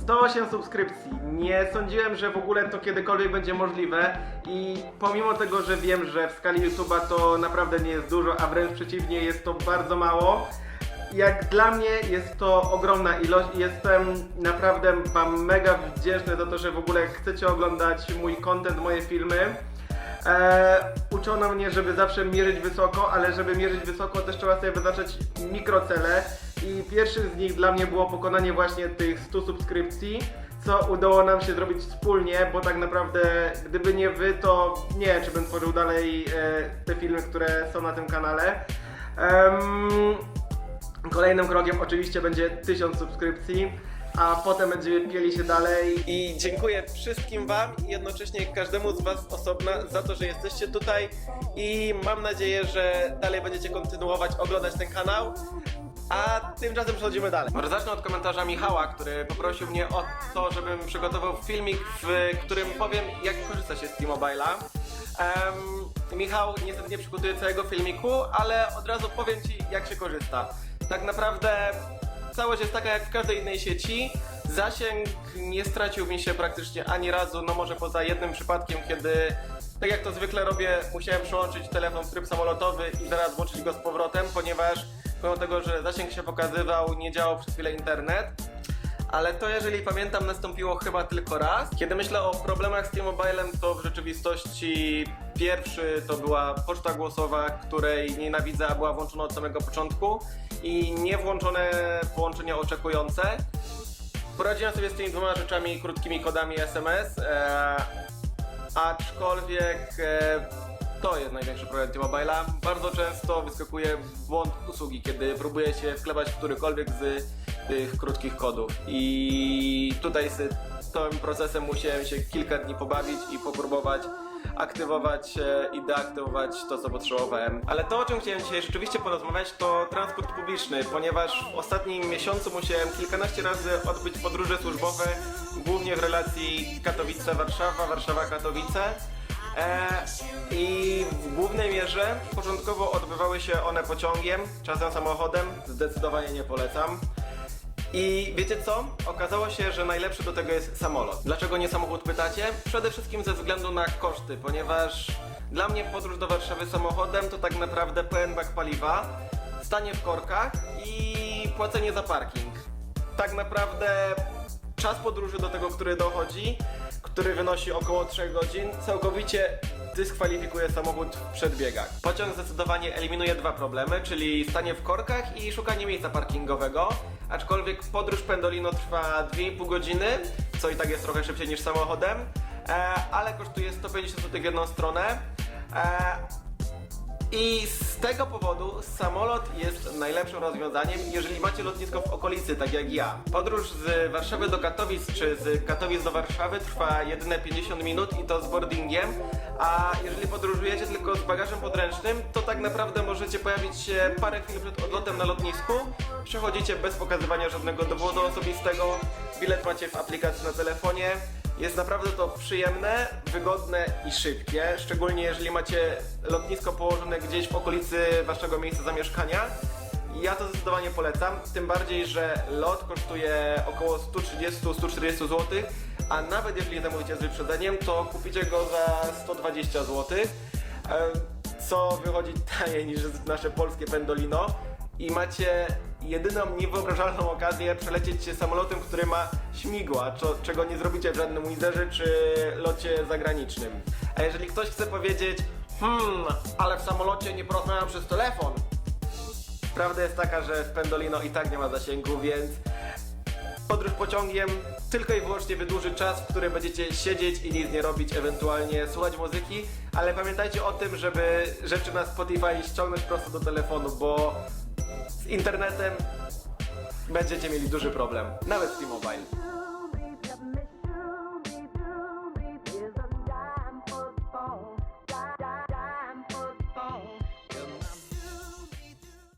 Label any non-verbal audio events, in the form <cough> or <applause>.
108 subskrypcji. Nie sądziłem, że w ogóle to kiedykolwiek będzie możliwe i pomimo tego, że wiem, że w skali YouTube'a to naprawdę nie jest dużo, a wręcz przeciwnie, jest to bardzo mało, jak dla mnie jest to ogromna ilość i jestem naprawdę Wam mega wdzięczny za to, że w ogóle chcecie oglądać mój content, moje filmy. E, uczono mnie, żeby zawsze mierzyć wysoko, ale żeby mierzyć wysoko też trzeba sobie wyznaczać mikrocele i pierwszy z nich dla mnie było pokonanie właśnie tych 100 subskrypcji, co udało nam się zrobić wspólnie, bo tak naprawdę gdyby nie wy, to nie wiem, czy bym tworzył dalej e, te filmy, które są na tym kanale. Em, Kolejnym krokiem oczywiście będzie 1000 subskrypcji, a potem będziemy pieli się dalej. I dziękuję wszystkim Wam i jednocześnie każdemu z Was osobna za to, że jesteście tutaj i mam nadzieję, że dalej będziecie kontynuować oglądać ten kanał. A tymczasem przechodzimy dalej. Może zacznę od komentarza Michała, który poprosił mnie o to, żebym przygotował filmik, w którym powiem, jak korzysta się z T-Mobile'a. Em, Michał niestety nie przygotuje całego filmiku, ale od razu powiem Ci, jak się korzysta. Tak naprawdę całość jest taka jak w każdej innej sieci. Zasięg nie stracił mi się praktycznie ani razu, no może poza jednym przypadkiem, kiedy tak jak to zwykle robię, musiałem przełączyć telefon w tryb samolotowy i zaraz włączyć go z powrotem, ponieważ pomimo tego, że zasięg się pokazywał, nie działał przez chwilę internet. Ale to, jeżeli pamiętam, nastąpiło chyba tylko raz. Kiedy myślę o problemach z T-Mobilem, to w rzeczywistości pierwszy to była poczta głosowa, której nienawidzę, a była włączona od samego początku i niewłączone połączenia oczekujące. Poradziłem sobie z tymi dwoma rzeczami, krótkimi kodami SMS, e, aczkolwiek e, to jest największy problem T-Mobile'a. Bardzo często wyskakuje błąd usługi, kiedy próbuje się wklepać w którykolwiek z tych krótkich kodów. I tutaj z tym procesem musiałem się kilka dni pobawić i popróbować aktywować i deaktywować to, co potrzebowałem. Ale to, o czym chciałem dzisiaj rzeczywiście porozmawiać, to transport publiczny, ponieważ w ostatnim miesiącu musiałem kilkanaście razy odbyć podróże służbowe, głównie w relacji Katowice-Warszawa, Warszawa-Katowice. E, I w głównej mierze początkowo odbywały się one pociągiem, czasem samochodem, zdecydowanie nie polecam. I wiecie co? Okazało się, że najlepszy do tego jest samolot. Dlaczego nie samochód pytacie? Przede wszystkim ze względu na koszty, ponieważ dla mnie podróż do Warszawy samochodem to tak naprawdę pełen bak paliwa, stanie w korkach i płacenie za parking. Tak naprawdę czas podróży do tego, który dochodzi, który wynosi około 3 godzin, całkowicie dyskwalifikuje samochód w przedbiegach. Pociąg zdecydowanie eliminuje dwa problemy, czyli stanie w korkach i szukanie miejsca parkingowego, aczkolwiek podróż Pendolino trwa 2,5 godziny, co i tak jest trochę szybciej niż samochodem, e, ale kosztuje 150 zł w jedną stronę. I z tego powodu samolot jest najlepszym rozwiązaniem, jeżeli macie lotnisko w okolicy, tak jak ja. Podróż z Warszawy do Katowic czy z Katowic do Warszawy trwa jedyne 50 minut i to z boardingiem, a jeżeli podróżujecie tylko z bagażem podręcznym, to tak naprawdę możecie pojawić się parę chwil przed odlotem na lotnisku, przechodzicie bez pokazywania żadnego dowodu osobistego, bilet macie w aplikacji na telefonie, jest naprawdę to przyjemne, wygodne i szybkie, szczególnie jeżeli macie lotnisko położone gdzieś w okolicy waszego miejsca zamieszkania. Ja to zdecydowanie polecam, tym bardziej, że lot kosztuje około 130-140 zł, a nawet jeżeli zamówicie z wyprzedzeniem, to kupicie go za 120 zł, co wychodzi <laughs> taniej niż nasze polskie Pendolino i macie jedyną niewyobrażalną okazję przelecieć się samolotem, który ma śmigła, czego nie zrobicie w żadnym Wizerze czy locie zagranicznym. A jeżeli ktoś chce powiedzieć, hmm, ale w samolocie nie porozmawiam przez telefon, Prawda jest taka, że Pendolino i tak nie ma zasięgu, więc podróż pociągiem tylko i wyłącznie wydłuży czas, w którym będziecie siedzieć i nic nie robić, ewentualnie słuchać muzyki, ale pamiętajcie o tym, żeby rzeczy na Spotify ściągnąć prosto do telefonu, bo z internetem będziecie mieli duży problem, nawet z T-Mobile.